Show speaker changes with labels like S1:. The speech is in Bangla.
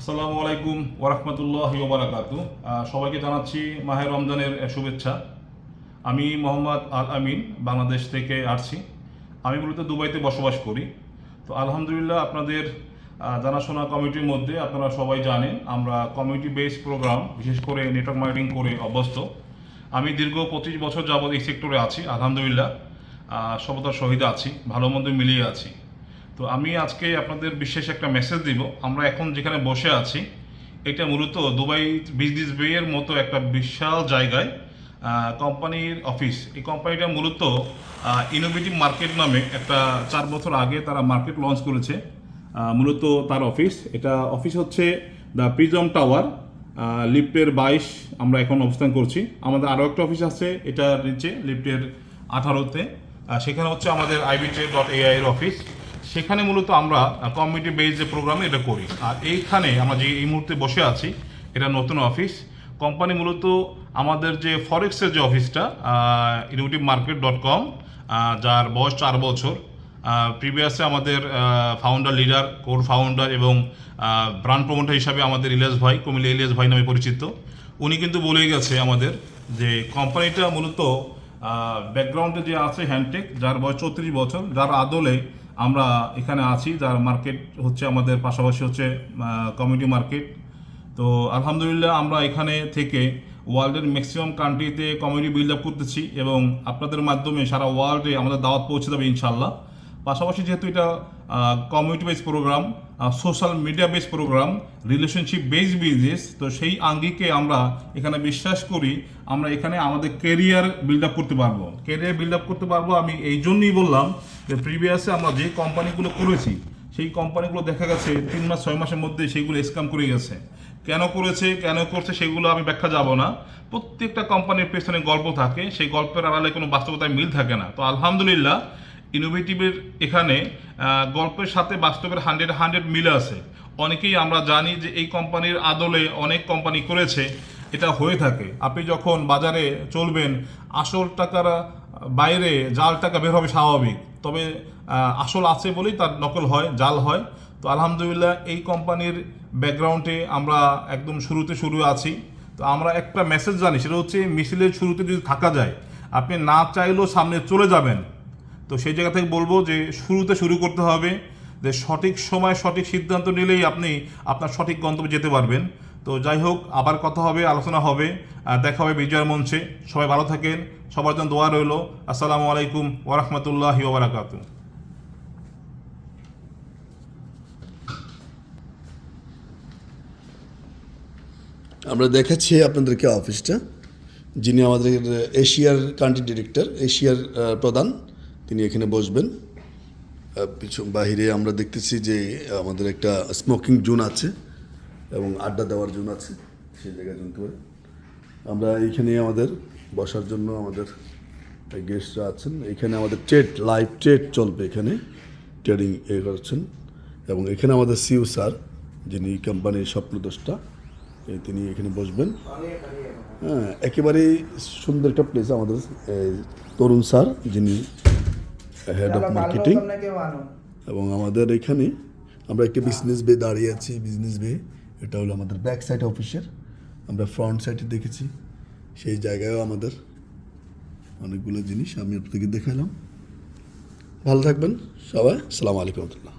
S1: আসসালামু আলাইকুম ওরহমতুল্লাহ ওবরাকাতু সবাইকে জানাচ্ছি মাহের রমজানের শুভেচ্ছা। আমি মোহাম্মদ আল আমিন, বাংলাদেশ থেকে আসছি। আমি মূলত দুবাইতে বসবাস করি। তো আলহামদুলিল্লাহ আপনাদের জানাশোনা কমিটির মধ্যে আপনারা সবাই জানেন, আমরা কমিউনিটি বেসড প্রোগ্রাম, বিশেষ করে নেটওয়ার্ক মার্কেটিং করে অভ্যস্ত। আমি দীর্ঘ পঁচিশ বছর যাবৎ এই সেক্টরে আছি, আলহামদুলিল্লাহ। সবতার সহিত আছি, ভালো মন্দ মিলিয়ে আছি। তো আমি আজকে আপনাদের বিশেষ একটা মেসেজ দিব। আমরা এখন যেখানে বসে আছি, এটা মূলত দুবাই বিজনেস বেয়ের মতো একটা বিশাল জায়গায় কোম্পানির অফিস এই কোম্পানিটা মূলত ইনোভেটিভ মার্কেট নামে একটা চার বছর আগে তারা মার্কেট লঞ্চ করেছে মূলত তার অফিস এটা অফিস হচ্ছে দ্য প্রিজম টাওয়ার লিফটের বাইশ আমরা এখন অবস্থান করছি। আমাদের আরও একটা অফিস আছে এটা নিচে, লিফটের আঠারোতে। সেখানে হচ্ছে আমাদের আইবিটে ডট এআই এর অফিস সেখানে মূলত আমরা কমিউনিটি বেস যে প্রোগ্রামে এটা করি। আর এইখানে আমরা যে এই মুহূর্তে বসে আছি, এটা নতুন অফিস কোম্পানি মূলত আমাদের যে ফরেক্সের যে অফিসটা ইনোভেটিভ মার্কেট ডট কম যার বয়স চার বছর। প্রিভিয়াসে আমাদের ফাউন্ডার লিডার কোর ফাউন্ডার এবং ব্রান্ড প্রমোটার হিসাবে আমাদের ইলিয়াস ভাই, কুমিল্লা ইলিয়াস ভাই নামে পরিচিত। উনি কিন্তু বলেই গেছে আমাদের যে কোম্পানিটা মূলত ব্যাকগ্রাউন্ডে যে আছে হ্যান্ডটেক যার বয়স চৌত্রিশ বছর, যার আদলে আমরা এখানে আছি, যার মার্কেট হচ্ছে আমাদের পাশাপাশি হচ্ছে কমিউনিটি মার্কেট তো আলহামদুলিল্লাহ আমরা এখানে থেকে ওয়ার্ল্ডের ম্যাক্সিমাম কান্ট্রিতে কমিউনিটি বিল্ড আপ করতেছি এবং আপনাদের মাধ্যমে সারা ওয়ার্ল্ডে আমাদের দাওয়াত পৌঁছে দেবে ইনশাল্লাহ পাশাপাশি যেহেতু এটা community base program social media base program relationship base business তো সেই আঙ্গিকে আমরা এখানে বিশ্বাস করি, আমরা এখানে আমাদের কেরিয়ার বিল্ড আপ করতে পারব। কেরিয়ার বিল্ড আপ করতে পারব আমি এই জন্যই বললাম যে প্রিভিয়াসে আমরা যে কোম্পানিগুলো করেছি, সেই কোম্পানিগুলো দেখা গেছে তিন মাস, ছয় মাসের মধ্যে সেইগুলো স্ক্যাম করে গেছে। কেন করেছে, কেন করছে সেগুলো আমি ব্যাখ্যা যাব না। প্রত্যেকটা কোম্পানির পেছনে গল্প থাকে, সেই গল্পের আড়ালে কোনো বাস্তবতায় মিল থাকে না। তো আলহামদুলিল্লাহ ইনোভেটিভের এখানে গল্পের সাথে বাস্তবের হান্ড্রেড হান্ড্রেড মিল আছে। অনেকেই আমরা জানি যে এই কোম্পানির আদলে অনেক কোম্পানি করেছে, এটা হয়ে থাকে। আপনি যখন বাজারে চলবেন, আসল টাকার বাইরে জাল টাকা বের হবে স্বাভাবিক। তবে আসল আছে বলেই তার নকল হয়, জাল হয়। তো আলহামদুলিল্লাহ, এই কোম্পানির ব্যাকগ্রাউন্ডে আমরা একদম শুরুতে শুরু আছি। তো আমরা একটা মেসেজ জানি, সেটা হচ্ছে, মিছিলের শুরুতে যদি থাকা যায়, আপনি না চাইলেও সামনে চলে যাবেন। তো সেই জায়গা থেকে বলব যে শুরুতে শুরু করতে হবে যে সঠিক সময় সঠিক সিদ্ধান্ত নিলেই আপনি আপনার সঠিক গন্তব্যে যেতে পারবেন। তো যাই হোক, আবার কথা হবে, আলোচনা হবে দেখা হবে বিজয়ের মঞ্চে। সবাই ভালো থাকেন, সবার জন্য দোয়া রইল। আসসালামু আলাইকুম ওরহমতুল্লাহি ওবরাকাতু
S2: আমরা দেখাচ্ছি আপনাদেরকে অফিসটা, যিনি আমাদের এশিয়ার কান্ট্রি ডিরেক্টর এশিয়ার প্রধান। তিনি এখানে বসবেন। আহ, পিছু বাহিরে আমরা দেখতেছি যে আমাদের একটা স্মোকিং জোন আছে এবং আড্ডা দেওয়ার জোন আছে সেই জায়গায় জুনতে পারে। আমরা এইখানে আমাদের বসার জন্য আমাদের গেস্টরা আছেন। এখানে আমাদের ট্রেড লাইভ ট্রেড চলবে এখানে ট্রেডিং এ করছেন। এবং এখানে আমাদের সিউ স্যার যিনি কোম্পানির স্বপ্নদোষটা তিনি এখানে বসবেন। হ্যাঁ একেবারেই সুন্দর একটা প্লেস আমাদের তরুণ স্যার যিনি হেড অফ মার্কেটিং এবং আমাদের এখানে আমরা একটা বিজনেস বে দাঁড়িয়ে আছি বিজনেস বে এটা হলো আমাদের ব্যাক সাইড অফিসের আমরা ফ্রন্ট সাইডে দেখেছি সেই জায়গায়ও আমাদের অনেকগুলো জিনিস। আমি আপনাকে দেখালাম। ভালো থাকবেন সবাই। সালাম আলাইকুম রহমতুল্লাহ।